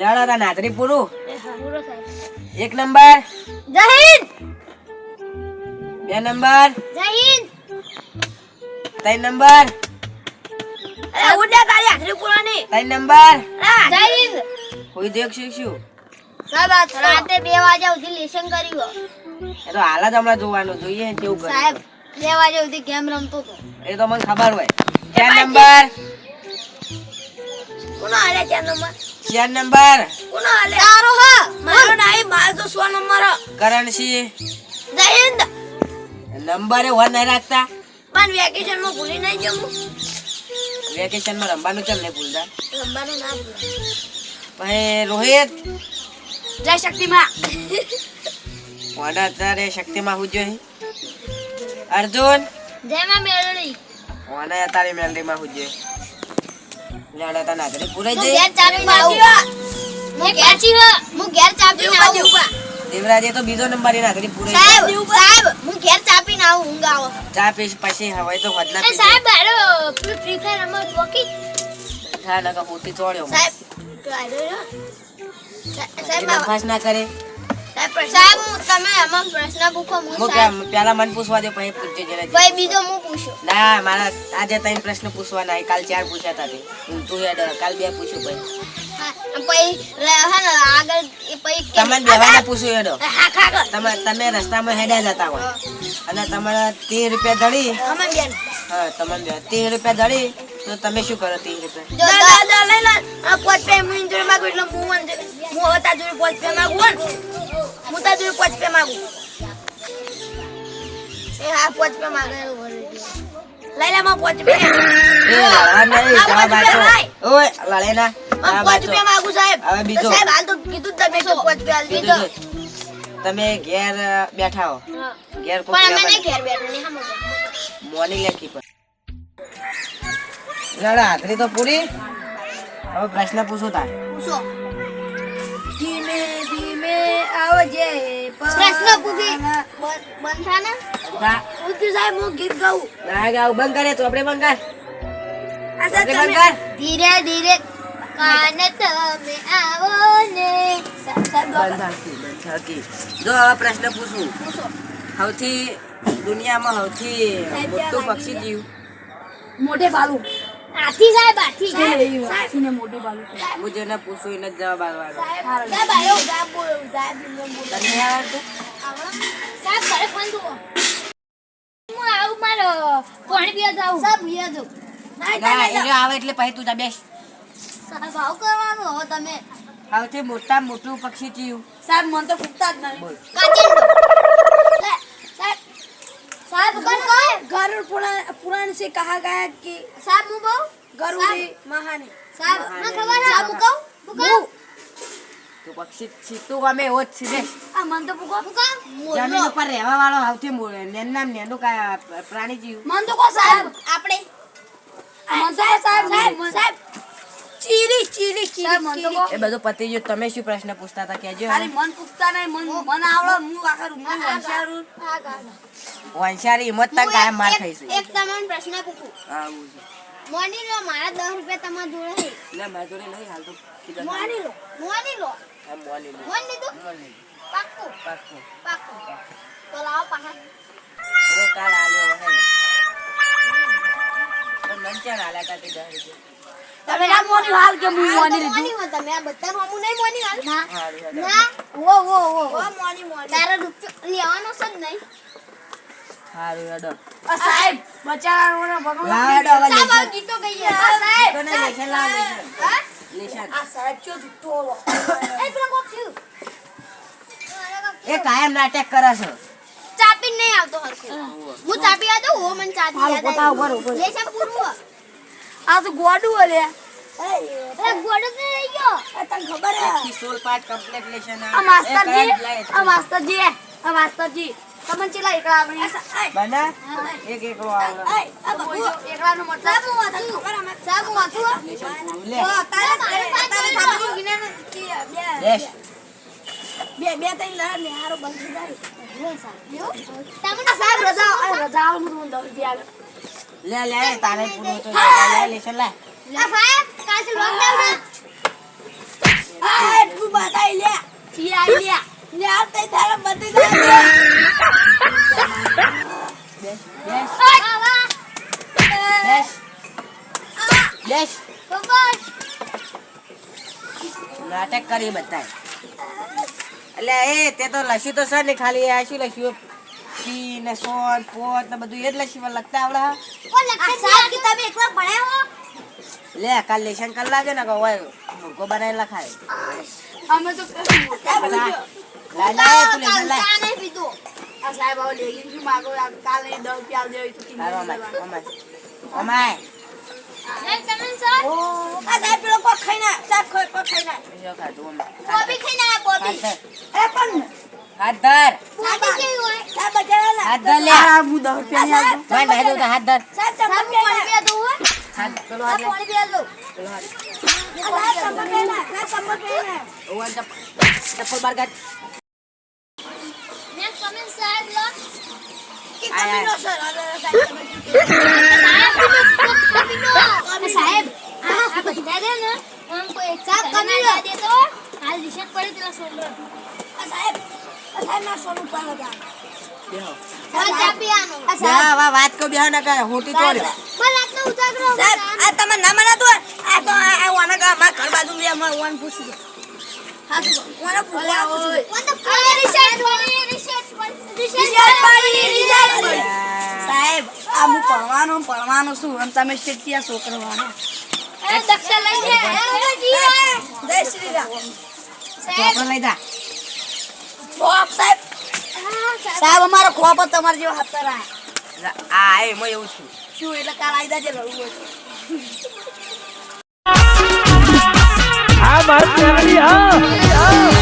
લેવડો તા નાજરી પૂરું? એક નંબર. જય હિન્દ! બે નંબર. જય હિન્દ! ત્રણ નંબર. અરે ઉડ્યા તારી હાજરી પૂરાની. ત્રણ નંબર. જય હિન્દ! કોઈ દેખ શીખશું. સાહેબ રાતે બે વાગ્યા સુધી લેસન કર્યું એ તો હાલ જ હમણાં જોવાનું જોઈએ કેવું કરે. સાહેબ બે વાગે સુધી ગેમ રમતો એ તો મને ખબર હોય. ચાર નંબર. કોનો હાલે ચાર નંબર? ચાર નંબર? કોનો હાલે? તારો હ. મારો નહીં મારો સો નંબર કરણ કરણસિંહ. નંબર એ વન રાખતા. પણ વેકેશનમાં ભૂલી નહીં વેકેશન વેકેશનમાં રમવાનું કેમ નહીં ભૂલતા? રમવાનું ના ભૂલતા પછી રોહિત? જય શક્તિમાં. વાડા અત્યારે શક્તિમાં હું જોઈ. અર્જુન? જય માં મેળવી. વાના અત્યારે મેલડીમાં હું જોઈ. લેવડો તા નાતરી પૂરાઈ હું જઈ ઘેર ચાપી આવું. હું. ઘેર છી હું. ઘેર ચાપી આવું. દેવરાજે તો બીજો નંબર એ નાતરી પૂરે સાહેબ સાહેબ હું ઘેર ચાપીને આવું ઊંઘ આવો. ચા પીશ પછી હવે તો વધના પી સાહેબ હાલો ફ્રી ફાયર રમત વકી હા નકા મોટી તોડ્યો સાહેબ સાહેબ ના કરે. સાહેબ હું તમે આમાં પ્રશ્ન પૂછો હું હું સાહેબ કેમ? પેલા મને પૂછવા દે પછી પૂછજે જરા ભાઈ બીજો હું પૂછું. ના મારા આજે ત્રણ પ્રશ્ન પૂછવાના કાલ ચાર પૂછ્યા હતા તું. હેડ કાલ બે પૂછ્યું પછી. હા, પછી રે- હે ને આગળ એ પછી કે- તમને બેવાને પૂછ્યું હેડો. તમે તમે રસ્તામાં હેડ્યા જતા હોય. અને તમારા તેર રૂપિયા ધડી હા તમે બે. તેર રૂપિયા ધડી તો તમે શું કરો તેર રૂપિયા? દાદા લઈ લે પોચ પે હું જોડે માંગુ એટલે હું હું હવે જોડે પોચ પે માંગુ હો તાર જોડે પોચ પે માંગુ. એ હા પોચ પે માંગે લઈ લે માં પોચ પે એ લડવા નહીં આ જવાબ આપો ઓય લડે ના. પોચ પે. માંગુ સાહેબ. હવે બીજો. તો સાહેબ હાલ તો કીધું તમે કે પોચ પે હાલ દીધો તમે ઘેર બેઠા હો. ઘેર કોઈ પણ અમે ઘેર બેઠા નહીં હામો મોની લેખી પર. લડા હાથરી તો પૂરી. હવે પ્રશ્ન પૂછો તાર. પૂછો. આવજે પ્રશ્ન પૂછી. બંધા ને. પૂછ્યું સાહેબ હું ગીત ગાઉં. ના ગાવ બંધ કરે તો. આપણે બંધ કર. ધીરે ધીરે. કાન તમે આવો ને. જો હવે પ્રશ્ન પૂછું. પૂછો. સૌથી દુનિયામાં સૌથી મોટું પક્ષી જીવ? મોટે બાલું હાથી સાહેબ હાથી હાથી ને મોઢે બાલું હું જેને પૂછું એને જવાબ આવવાનો સાહેબ સાહેબ આયો સાહેબ બોલો સાહેબ બોલો. તને આવડતું સાહેબ ઘરે ફોન દો હું આવું મારો કોણ પીવા જાવ સાહેબ પીવા જાઉં. ના એને આવે એટલે પછી તું જા બેસ. સાહેબ આવ કરવાનું હો તમે. સૌથી મોટા મોટું પક્ષી થયું સાહેબ મન તો ફૂટતા જ નહીં બોલ કાચિંડો સાહેબ સાહેબ કોણ કોણ गरुड़ पुराण पुराण से कहा गया है कि સાહેબ હું કહું गरुड़ी महान है સાહેબ મને ખબર છે સાહેબ હું કહું હું કહું તું પક્ષી સીતું ગમે એવો જ છે બેસ આ મન તો પૂકો પૂકો જમીન ઉપર રહેવા વાળો સૌથી મો- નેનામ નેનું કા પ્રાણી જીવ मन तो को સાહેબ साहब આપણે मन तो साहब साहब સાહેબ चीरी चीरी चीरी સાહેબ ચીરી ચીરી ચીરી એ બધો પતી ગયો તમે શું પ્રશ્ન પૂછતા હતા? કેજો ખાલી મન પૂછતા નહીં મન મન આવડો હું આખર હું વંશારું. વંશારી હિંમત તક કાયમ માર થઈ છે એક તમને પ્રશ્ન પૂછું. હા પૂછો મોની લો મારા 10 રૂપિયા તમારા જોડે છે. ના મારા જોડે નહીં હાલ તો મોની લો મોની લો. હા મોની લો. મોની તો મોની પાક્કું? પાક્કું. પાક્કું. તો લાવો પાછા. અરે કાલ આલ્યો હવે પણ લંચા આલ્યા તા તે 10 રૂપિયા. તમે ના મોની હાલ કે હું મોની લીધું. તમે. આ બધા નો હું નહીં મોની હાલ? ના. ના? ઓ ઓ ઓ ઓ મોની મોની. તારો રૂપ લેવાનો છે જ હારું હેડો. અ સાહેબ બચારાનો ભગવાન હેડો સાહેબ ગીતો ગઈએ. સાહેબ કોને લેખે લાવે હા? નિશાન આ સાહેબ ચો જુટો એ પેલા કોક થયું. એ કાયમ નાટક કરે છે. ચાપી નહીં આવતો હશે હું ચાપી આવતો હો મને ચાપી યાદ આવી લે પૂરું આ. તો જ્ઞાન બેસ. બે બે ત્રણ લહેર ને હારો બંધ થઈ જાય. સાહેબ. રજા રજા આવે લે લે તારે પૂરું તો લે, લે લેશન લે આ સાહેબ કાલ લોકડાઉન આ એટલું બતાવી લે. છી આઈ લ્યા. લે આ તઈ તારા બધી જાય બેસ બેસ. બેસ. બેસ. નાટક કરી બતાય એટલે એ તે તો લસ્યું તો છે ને ખાલી આ શું લસ્યું પી ને સોન પોત ને બધું એટલે શિવા લખતા આવડે હા? આ સાહેબ કે તમે એકલા ભણ્યા હો? લે કાલ લેશન કર લાગે ને કે હોય મુર્ગો બનાવી લખાય. અમે તો મોટા બધા લાય લાય તું લેશન લાય ચા નહીં આ સાહેબ આવો લેગીન શું માગો? આ કાલે દસ રૂપિયા આલ દેવી તો કિંમત અમાય અમાય કોઈ હાથ ધર. હાથ ધર સાહેબ લે. આ હું દસ રૂપિયા ની ભાઈ ભાઈ તો હાથ ધર. સાહેબ ચપ્પલ પહેરી દો હાથ પેલો હાથ પાણી પીવા દઉં પેલો હાથ આ સાહેબ ચપ્પલ પહેરી ના સાહેબ ચપ્પલ પહેરી ના ઓવન ચપ્પલ ચપ્પલ બાર કાઢ. કે કમીનો સર. સાહેબ આ બધા દે ને આમ કોઈ સાહેબ, કમી દે તો. હાલ રિશેટ પડે તેલા સોલો સાહેબ. સાહેબ ના સોનું પર લગા સાહેબ વાત કો બેહો ને કે હોટી તોડ. સાહેબ આ તમે ના મના તો આ તો આ વાના કા માર ઘર બાજુ પૂછી દો હા તો ઓય. સાહેબ આ હું ભણવાનો ને ભણવાનો છું અને તમે શેઠિયા છોકરવાનો એ દક્ષા લઈ લે. જય શ્રી રામ. ચોપડો લઈ બાપ સાહેબ. સાહેબ અમારો ખોપ તમારે જેવો હાથ રા આ એમાં એવું છું. શું એટલે કાલ આવી દાજે લડવું આ મારું હા.